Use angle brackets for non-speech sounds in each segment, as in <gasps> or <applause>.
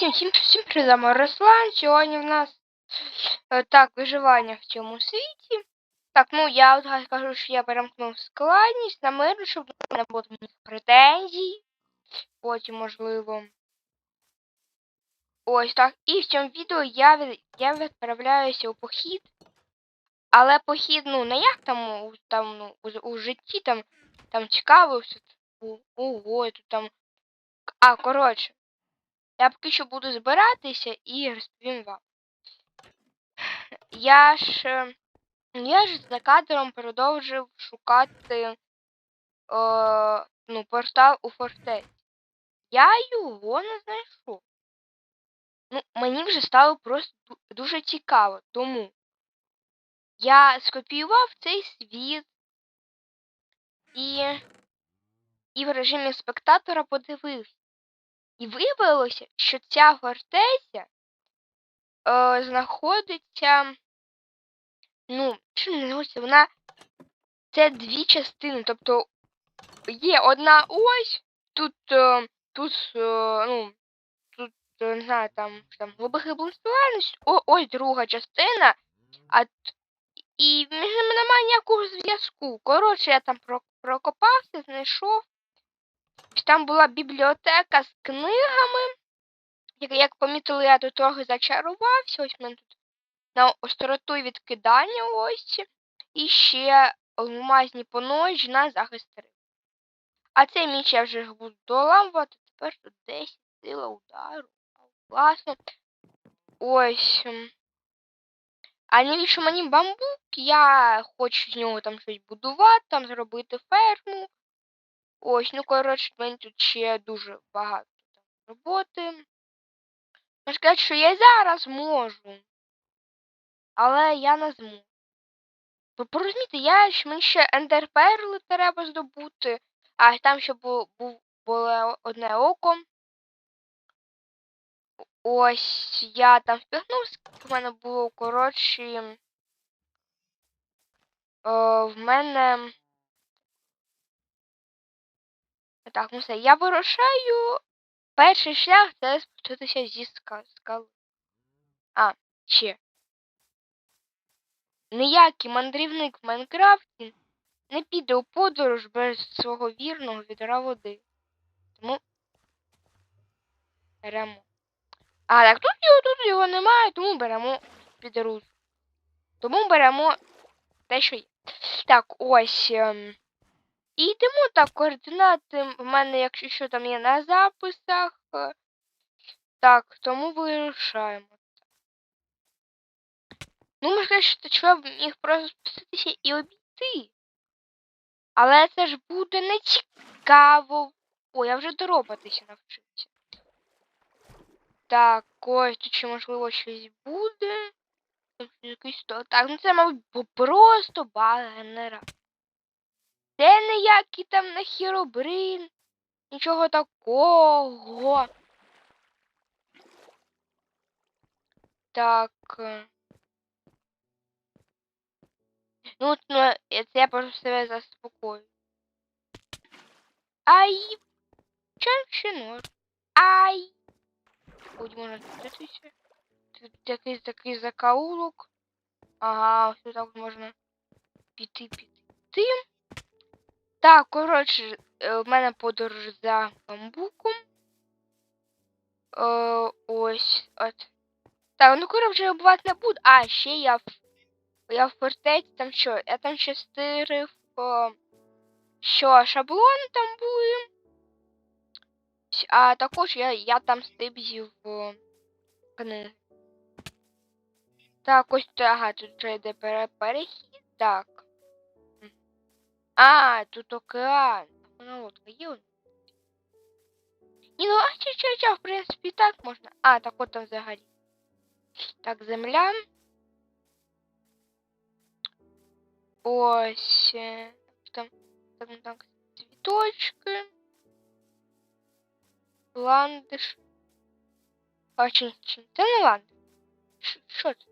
Всім, всім, всім призамо Руслан. Сьогодні в нас е, так, виживання в цьому світі. Так, ну я от кажу, що я перемкнув складність на миру, щоб мене було претензій. Потім, можливо. Ось так. І в цьому відео я, я відправляюся у похід. Але похід, ну, не як там, у, там ну, у, у житті, там, там цікаво все. Ого, тут там. А, коротше. Я поки що буду збиратися і розповім вам. Я ж. е, Я ж за кадром продовжив шукати е, ну, портал у фортеці. Я його не знайшов. Ну, мені вже стало просто дуже цікаво, тому я скопіював цей світ і, і в режимі спектатора подивився. І виявилося, що ця фортеця е, знаходиться. Ну, що не знаходиться, вона. Це дві частини. Тобто є одна ось, тут. Е, тут, е, ну, тут, е, не знаю, там, там глибокий о, ось друга частина, а і між ними немає ніякого зв'язку. Коротше, я там прокопався, знайшов. Там була бібліотека з книгами. Як, помітили, я тут трохи зачарувався. Ось в мене тут на остроту відкидання ось. І ще алмазні поножі на захист риб. А цей міч я вже буду доламувати. Тепер тут 10 сила удару. Класно. Ось. А навіщо мені бамбук? Я хочу з нього там щось будувати, там зробити ферму. Ось, ну коротше, в мене тут ще дуже багато там роботи. Можна сказати, що я зараз можу. Але я не зможу. Ви порозумієте, я ж мені ще ендерперли треба здобути, а там ще було, було одне око. Ось я там скільки в мене було коротше. Е, в мене. Так, ну все, я вирушаю. Перший шлях це спуститися зі ска- скали. А, ще. Ніякий мандрівник в Майнкрафті не піде у подорож без свого вірного відра води. Тому беремо. А, так тут його тут його немає, тому беремо підрuz. Тому беремо те, що є. Так, ось. ем, І йдемо так, координати в мене, якщо що там є на записах. е, Так, тому вирушаємо. Ну, сказати, що чоловік міг просто спуститися і обійти. Але це ж буде не цікаво. Ой, я вже доробатися навчився. Так, ось тут ще можливо щось буде. Так, ну це, мабуть, просто баг генератор. Це ніякий там не хіробрин. Нічого такого. Так. е. Ну, ну, е, це я просто себе заспокою. Ай! Чанчинор. Ай! Ой, можна дивитися. Тут якийсь такий закаулок. Ага, ось так можна піти, піти. Так, коротше, е, в мене подорож за бамбуком. Е, ось, от. Так, ну скоро вже бувати не буду. А, ще я в я в фортеці, там що? Я там ще стирив. О, що шаблони там були. А також я, я там стибзів о, книги. Так, ось ага, тут вже йде перехід. Так. А, тут океан. Вона лодка є. Ні, ну а чи, чи, в принципі, так можна. А, так от там взагалі. Так, земля. Ось. е, Там, там, так, цвіточки. Ландиш. А чи, чи це не ландиш? Що це?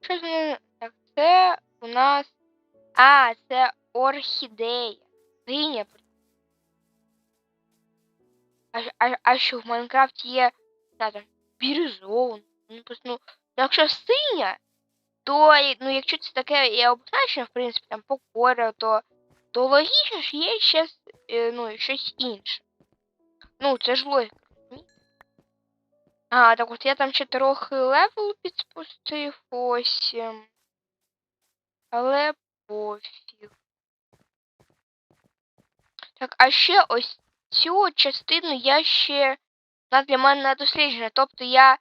Що це? Так, це у нас. А, це орхідея. Диня. А, а, а що в Майнкрафті є знаю, там, бірюзову. Ну, просто, ну, якщо синя, то ну, якщо це таке є обозначення, в принципі, там покора, то, то логічно ж є ще ну, щось інше. Ну, це ж. А, так от я там ще трохи левел підспустив, ось. Але пофіг. Так, а ще ось цю частину я ще вона для мене не досліджена. Тобто я.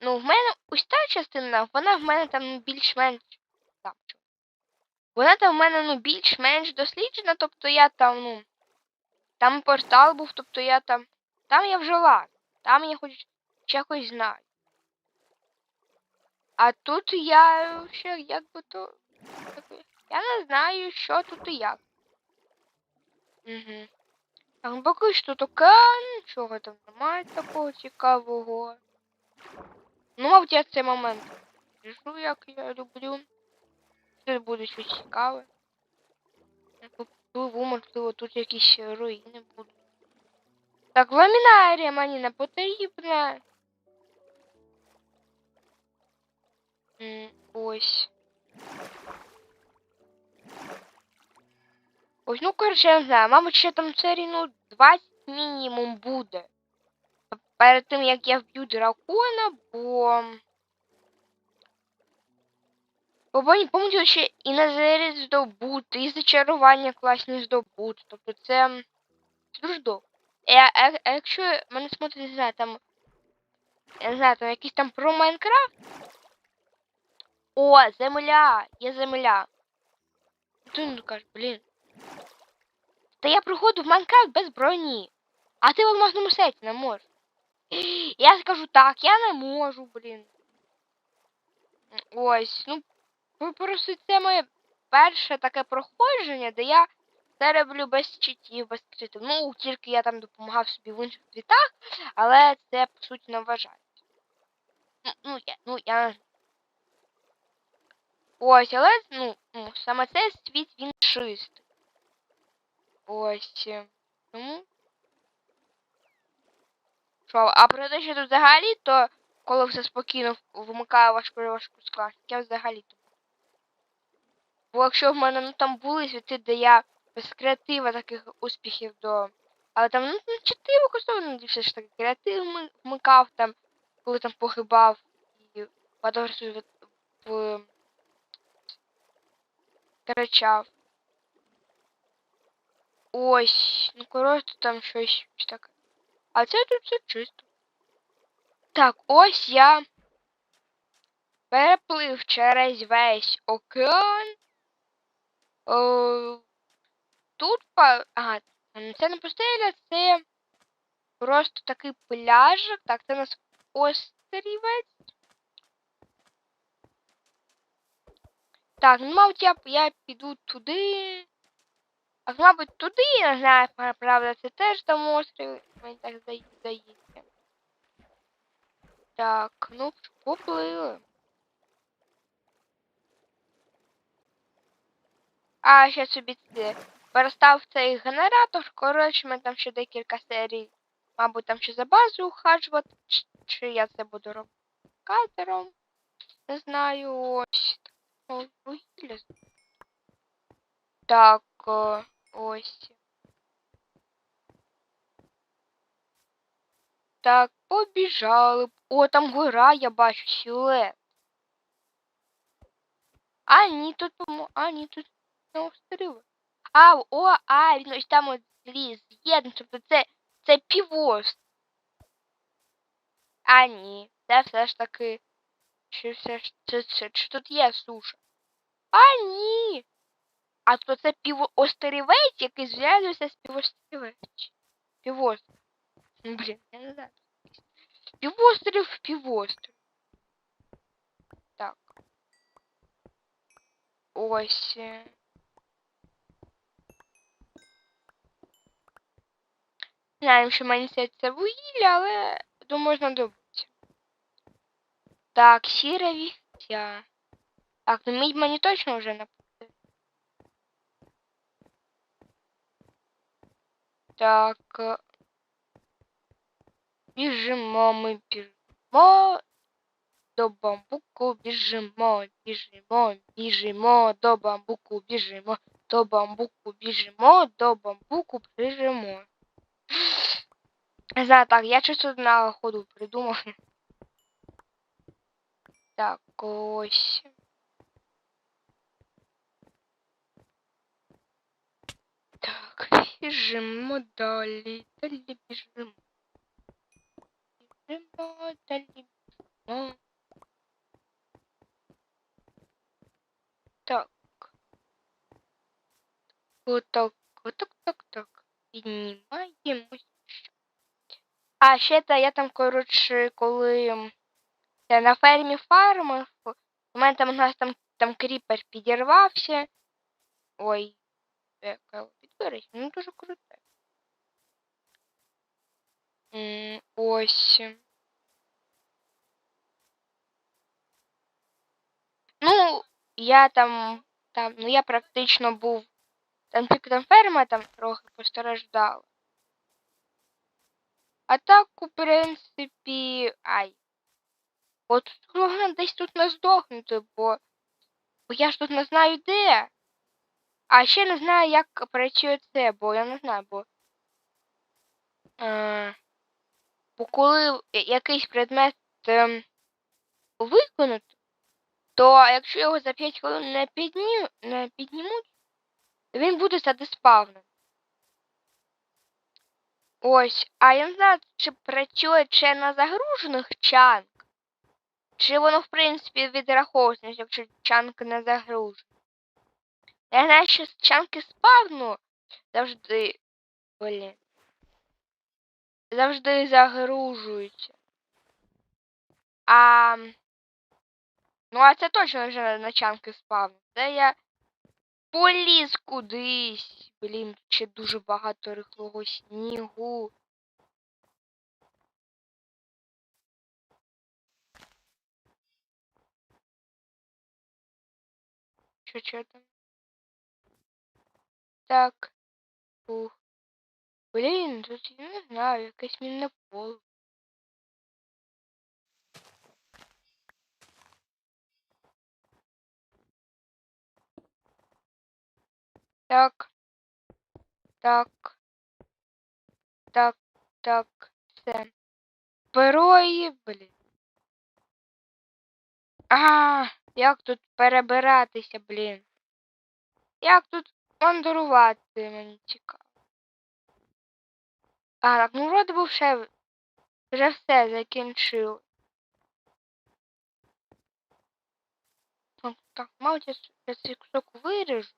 Ну, в мене ось та частина, вона в мене там більш-менш. Вона там в мене ну, більш-менш досліджена, тобто я там, ну. Там портал був, тобто я там. Там я вже лазив. Там я хоч якось знаю. А тут я ще якби то. Я не знаю, що тут і як. Угу. Так, поки що таке, нічого там немає такого цікавого. Ну, мабуть, я цей момент рішу, як я люблю. Тут буде щось цікаве. Попливу, можливо, тут якісь руїни будуть. Так, ламінарія мені не потрібна. Ось. Ось, ну, коротше, я не знаю, мабуть, ще там серій, ну, 20 мінімум буде. Перед тим, як я вб'ю дракона, бо... Бо помню, ще і Назарет здобути, і зачарування класні здобути. Тобто це, це дуже довго. А, а, а якщо мене смотрить, не знаю, там, я не знаю, там якийсь там про Майнкрафт. О, земля! Є земля. Ти ну кажеш, блін. Та я проходив Майнкрафт без броні. А ти в алмазному сеті не можеш. <gasps> Я скажу так, я не можу, блін. Ось, ну, просто це моє перше таке проходження, де я це роблю без читів, без критів. Ну, тільки я там допомагав собі в інших світах, але це по суті не вважається. Ну, я, ну, я. Ось, але ну, саме цей світ він чистий. Ось. Тому. Що, а про те, що тут взагалі, то коли все спокійно в- вмикає важку важку склад, я взагалі тут. Бо якщо в мене ну, там були світи, де я без креатива таких успіхів до. Але там ну, ну чи ти використовував, ну, все ж таки креатив вмикав там, коли там погибав і подорожую в втрачав. Ось, ну коротше там щось ось таке. А це тут все чисто. Так, ось я переплив через весь океан. О, тут па. Ага, це не пустеля, це просто такий пляжик. Так, це у нас острівець. Так, ну, мабуть, я, я піду туди. А мабуть, туди, я знаю, пра- правда, це теж там острів, мені так здає- здається. Так, ну, поплили. А, ще собі це перестав цей генератор. Коротше, ми там ще декілька серій. Мабуть, там ще за базу ухажувати. Чи, я це буду робити катером. Не знаю, ось. Так, ось. Так, побіжали. О, там гора, я бачу, силует. А, ні, тут, по-мо- а, ні, тут не острів. А, о, а, він ось там от зліз, з'єднує, тобто це, це півост. А, ні, це все ж таки, чи все ж, це, це, чи тут є суша? А, ні. А то це півострівець, який зв'язується з півострівець. Півострів. Блін, я не знаю. Півострів, півострів. Так. Ось. е. Не знаю, що мені це вугілля, але думаю, можна добути. Так, сіра віхтя. Так, ну мідь мені точно вже не Так. е. біжимо, ми біжимо. До бамбуку біжимо, біжимо, біжимо, до бамбуку біжимо, до бамбуку біжимо, до бамбуку біжимо. Не знаю, так, я щось тут на ходу придумав. <laughs> Так, ось. біжимо далі, далі біжимо. Біжимо, далі біжимо. Так. Отак, отак, так, так. Піднімаємось. А ще та я там, коротше, коли м, я на фермі фармив, у мене там у нас там, там кріпер підірвався. Ой, Яка підберись, ну дуже круте. Ось. Ну, я там, там, ну я практично був. Там тільки там ферма там трохи постраждала. А так, у принципі, ай. От головне десь тут не здохнути, бо, бо я ж тут не знаю де. А ще не знаю, як працює це, бо я не знаю, бо. Е, бо коли якийсь предмет е, виконати, то якщо його за 5 хвилин не, підні, не піднімуть, то він буде задеспавнений. Ось, а я не знаю, чи працює ще на загружених чанк, чи воно, в принципі, відраховується, якщо чанк не загружений. Я знаю, що чанки спавну завжди. Блін. Завжди загружуються. А. Ну, а це точно вже на чанки спавну. Це я поліз кудись. Блін, ще дуже багато рихлого снігу. Що, що там? Так. Ух. Блін, тут я не знаю, якесь мінне поле. Так. Так. Так, так, все. Перої, блін. А, як тут перебиратися, блін? Як тут мандрувати, мені цікаво. А, так, ну вроде би вже, вже все закінчив. Так, так, мабуть, я, цей кусок виріжу.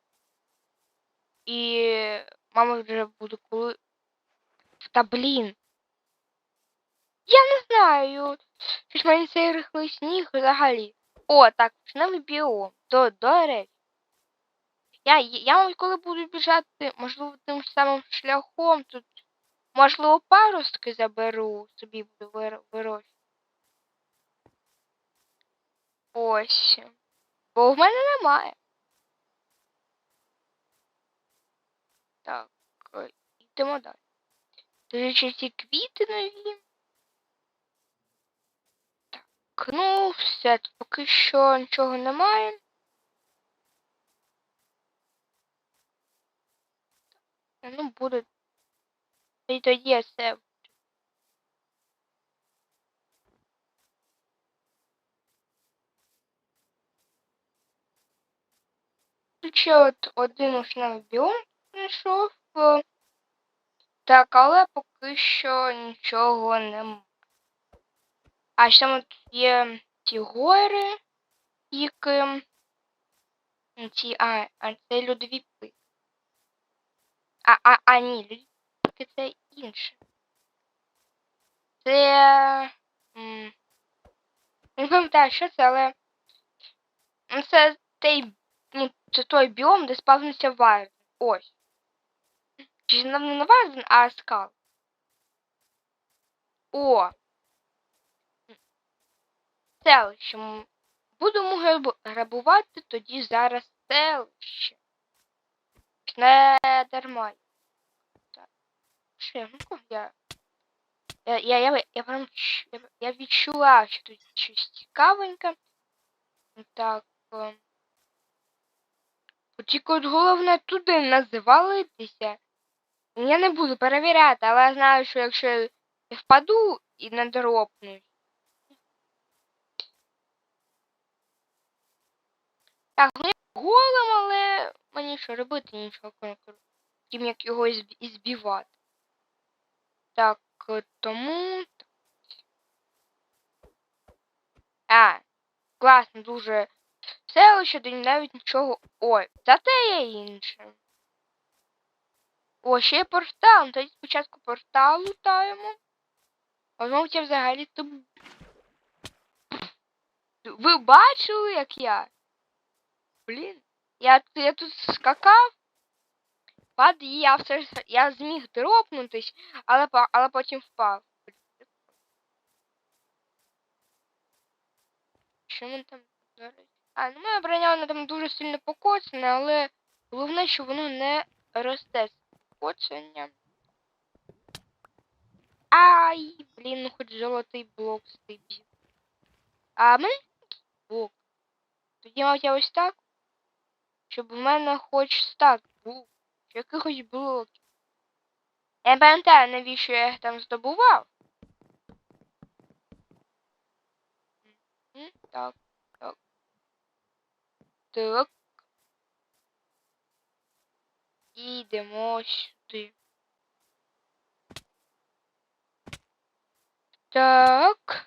І мама вже буде коли. Та блін. Я не знаю. Щось мені цей рихлий сніг взагалі. О, так, новий біом. До, до речі. Я, я, коли буду біжати, можливо, тим самим шляхом тут, можливо, паростки заберу, собі буду вир- вирощувати. Ось. Бо в мене немає. Так, е, йдемо далі. До речі, ці квіти нові. Так, ну, все, поки що нічого немає. Ну, буде. І тоді все. Ще от один основний біом знайшов. е, Так, але поки що нічого немає. А ще там от є ті гори, які. Ці, а, а це льодові пики. А, а, а ні, льодові це інше. Це. м, Не пам'ятаю, що це, але. Це той, ну, це той біом, де спавнився Вайрон. Ось. Чи не не Вайрон, а скал. О! Селище. Будемо грабувати тоді зараз селище. Не дарма. Так. Що, ну я Я, я, я, я прям я, я відчула, що тут щось цікавеньке. Так. е. Тільки от головне туди не завалитися. Я не буду перевіряти, але я знаю, що якщо я впаду і не дропнусь. Так, ну голим, але мені що робити нічого, крім- крім як його ізб- ізбивати. Так, е, тому. А, класно, дуже селище, де навіть нічого. Ой, зате є інше. О, ще є портал. Ну, Тоді спочатку портал лутаємо. А знову взагалі то. Ви бачили, як я? Блін. Я, я тут скакав. Пад, я все ж я зміг дропнутись, але, але потім впав. Що ми там? А, ну моя броня вона там дуже сильно покоцана, але головне, що воно не росте з покоцанням. Ай, блін, ну хоч золотий блок стибів. А такий блок. Тоді мав я ось так, щоб в мене хоч стак був. Якихось блоків. Я пам'ятаю, навіщо я їх там здобував. Так, так. Так. І йдемо сюди. Так.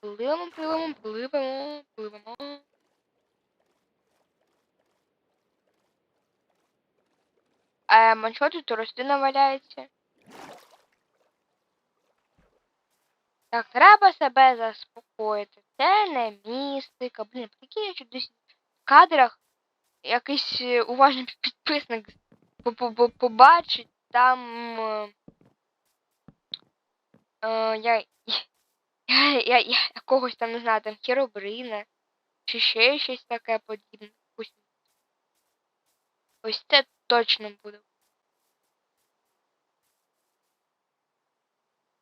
Пливемо, пливемо, пливемо, пливемо. А що тут рослина валяється? Так, треба себе заспокоїти. Це не містика. Блін, прикинь, що десь в кадрах якийсь е, уважний підписник по- по- по- побачить там. Е, е, я, я, я, я якогось там, не знаю, там херобрина, чи ще щось таке подібне. Ось це точно буде.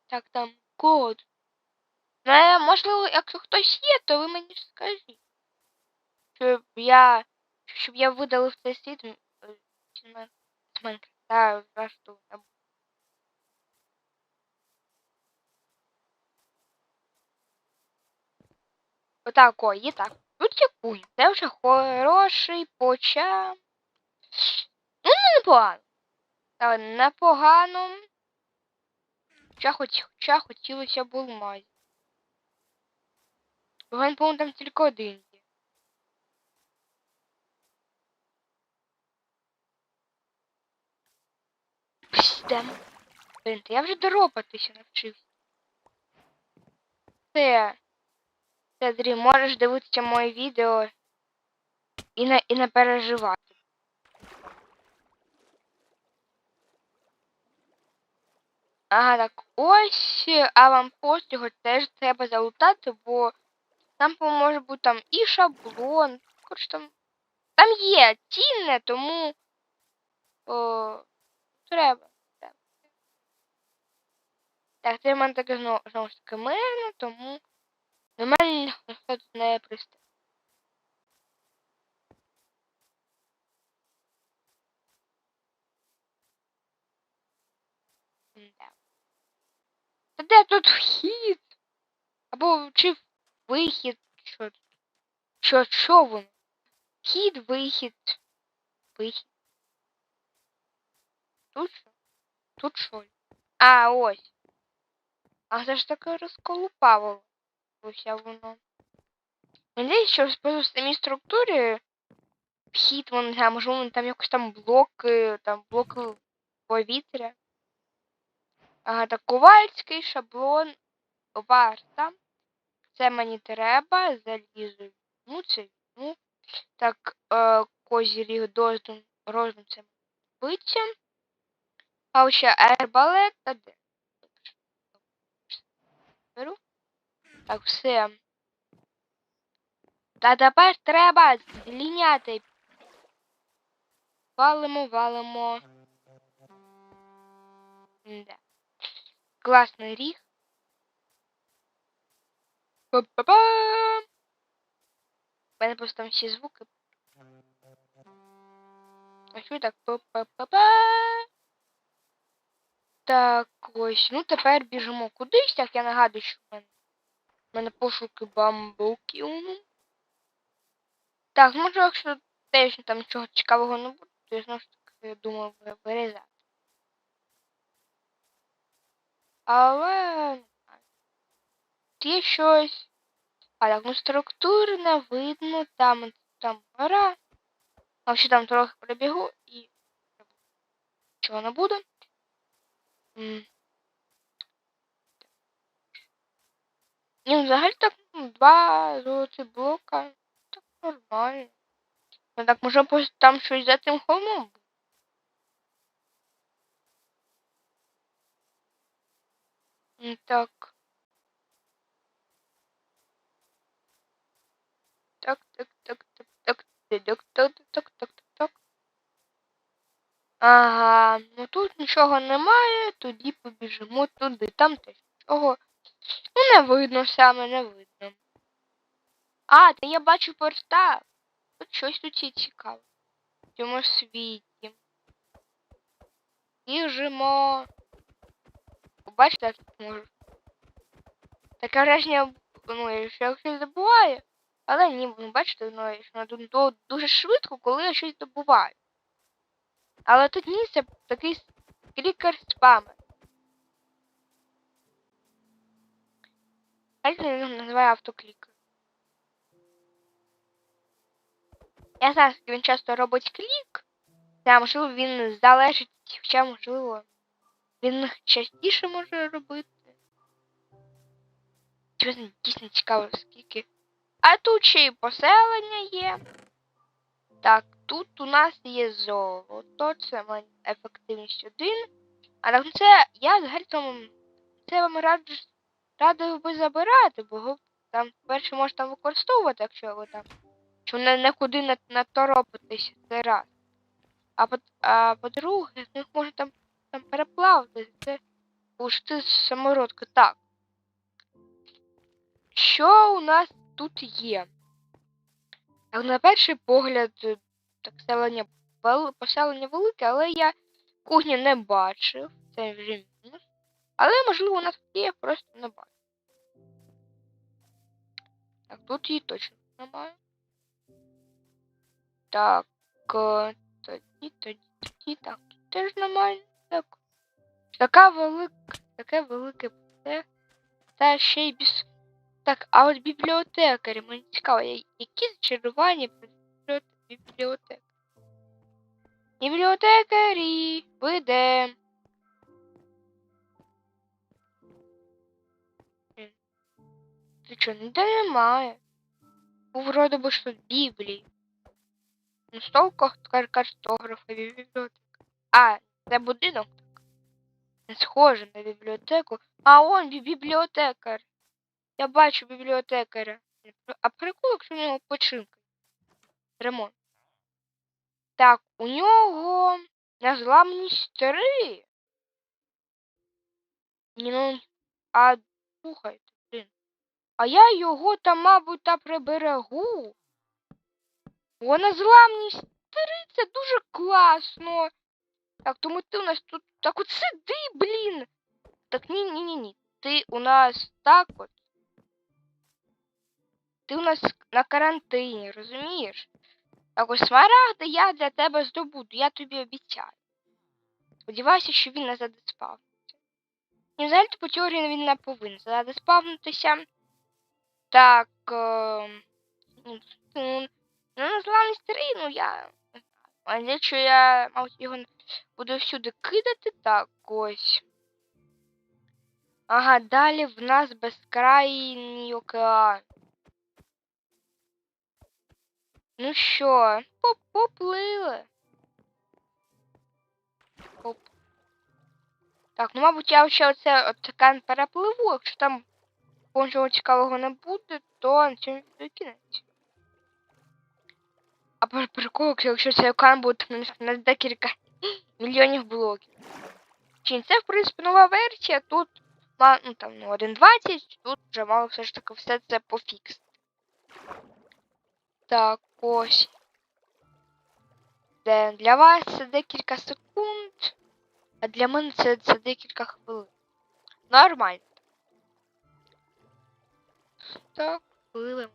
Так, там код. Ну, е, можливо, якщо хтось є, то ви мені ж скажіть. Щоб я. Щоб я видалив цей світ м, е, з Майн- з Майнкрафта зрештою. не буду. Отак, о, і так. Тут є кунь. Це вже хороший почав. Ну, непогано. Але непогано. Хоча, хоч, хоча хотілося б алмазів. Він, по-моєму, там тільки один. Пстем. Блін, я вже доропатися навчився. Все. Все, Дрі, можеш дивитися моє відео і не, і не переживати. Ага, так ось е, аванпост його теж треба залутати, бо там може бути там і шаблон. Коротше, там, там є цінне, тому о, треба. треба. Так, це в мене таке знову, ж таки мирно, тому мене ніхто не пристає. Да. Та тут вхід? Або чи вихід? Що? Що, що воно? Вхід, вихід. Вихід. Тут що? Тут що? А, ось. А це ж таке розколупало. Ось воно. Здається, що по самій структурі вхід, вон, не знаю, можливо, там якось там блоки, там блоки повітря. Ага, так, ковальський шаблон варта. Це мені треба, залізу. Ну, це ну. Так, е, козіріг доздум, роздум це биться. А ще арбалет та де? Беру. Так, все. Та тепер треба зліняти. Валимо, валимо. Да. Класний ріг. Па-па-пам! У мене просто там всі звуки. А що так? Па-па-па-па. Так, ось. Ну тепер біжимо кудись, так я нагадую, що в мене, в мене пошуки бамбуків. Так, може, якщо теж там нічого цікавого не буде, то я знову ж таки я думаю ви- вирізати. Але. Є щось. А так, ну структури не видно, там, там гора. А ще там трохи пробігу і чого не буде. Ні, ну, взагалі так ну, два золоті блока. Так нормально. Ну так може там щось за цим холмом. буде. М, Так. Так, так, так, так, так, так, так, так, так, так. Ага, ну тут нічого немає, тоді побіжимо туди. Там теж нічого. Ну, не видно саме, не видно. А, та я бачу портал. Тут щось тут є цікаве. В цьому світі. Біжимо. Бачите, як тут можу. Таке враження, ну, що я щось забуваю. Але ні, ну, бачите, ну, дуже швидко, коли я щось добуваю. Але тут ні, це такий клікер спамер. Як він називає автоклікер? Я знаю, що він часто робить клік. Та, можливо, він залежить, хоча, можливо, він частіше може робити. Чесно, дійсно цікаво, скільки. А тут ще й поселення є. Так, тут у нас є золото, це ефективність 1. А так це я взагалі тому це вам раджу радив би забирати, бо там перше можете використовувати, якщо ви там. Що не, не, не торопитися це раз. А по, а по-друге, з них можна там, там переплавити. Це пушти самородки. Так. Що у нас тут є? Так, на перший погляд, е, так селення поселення велике, але я кухні не бачив. Це вже мінус. Але, можливо, у нас є, просто не бачу. Так, тут її точно немає. Так, е, тоді, тоді, тоді, так, тут теж немає. Так. Така велика, таке велике це. Та ще й без. Так, а от бібліотекарі, мені цікаво, які зачарування бібліотек. Бібліотекарі, ви де? Ти чо, ніде немає? Був вроде би що Біблії. Ну, столка картографа, бібліотека. А, це будинок. Не схоже на бібліотеку. А он бібліотекар. Я бачу бібліотекаря. А прикол, якщо у нього починка. Ремонт. Так, у нього незламність 3. Ні, ну, а слухайте, блін. А я його там, мабуть, та приберегу. Бо незламність 3 це дуже класно. Так, тому ти у нас тут так от сиди, блін. Так ні, ні. Ти у нас так от. Ти у нас на карантині, розумієш? Так ось смарагди я для тебе здобуду, я тобі обіцяю. Сподіваюся, що він не задиспавниться. І взагалі по теорії він не повинен задиспавнитися. Так. Е... ну, Ну, на зламність 3, ну я не. А якщо я, мабуть, його буду всюди кидати, так ось. Ага, далі в нас безкрайній океан. Ну що, поп поплили. Оп. Так, ну мабуть, я ще оце океан перепливу, якщо там нічого цікавого не буде, то на цьому кінець. А прикол, якщо- цей океан буде на декілька мільйонів блоків. Чи це, в принципі, нова версія, тут ну, там, ну, 1.20, тут вже мало все ж таки все це пофіксити. Так, ось. Де для вас це декілька секунд, а для мене це, це декілька хвилин. Нормально. Так, хвилин.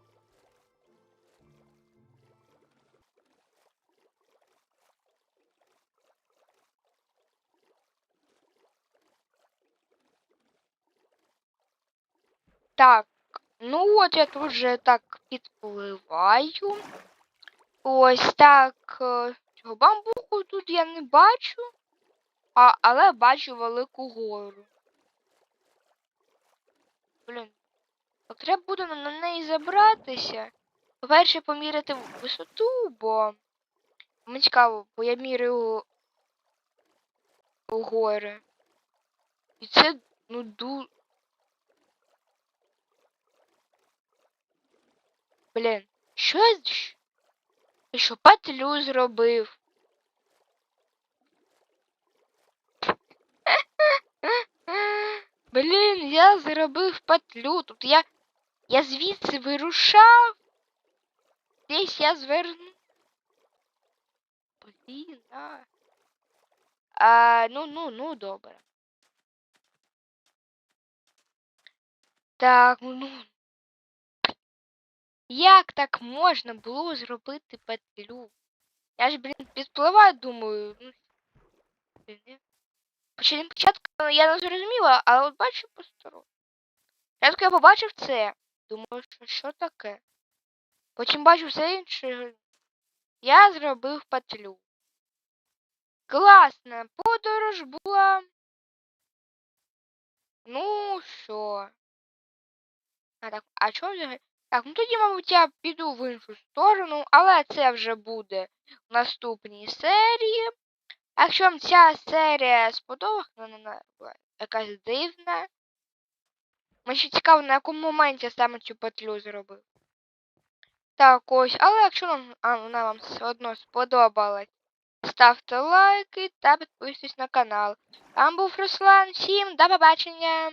Так, ну от я тут вже так підпливаю. Ось так. е, Цього бамбуку тут я не бачу, а, але бачу велику гору. Блін. Так треба буде на, неї забратися. По-перше, поміряти висоту, бо мені цікаво, бо я міряю гори. І це, ну, ду... Блін, що я... Я що, петлю зробив? <laughs> Блін, я зробив петлю. Тут я. Я звідси вирушав. Десь я зверну. Блін, а. а. Ну, ну, ну, добре. Так, ну. Як так можна було зробити петлю? Я ж, блін, підпливаю, думаю. Ну, блін, я- спочатку не зрозуміла, але от бачу посторонньо. Спочатку я побачив це. Думаю, що, що таке? Потім бачу все інше. Я зробив петлю. Класна подорож була. Ну що? А так, а чого взагалі? Так, ну тоді, мабуть, я піду в іншу сторону, але це вже буде в наступній серії. Якщо вам ця серія сподобалась, вона якась дивна. Мені ще цікаво, на якому моменті я саме цю петлю зробив. Так, ось, але якщо вам, а, вона вам все одно сподобалась, ставте лайки та підписуйтесь на канал. Там був Руслан, всім до побачення!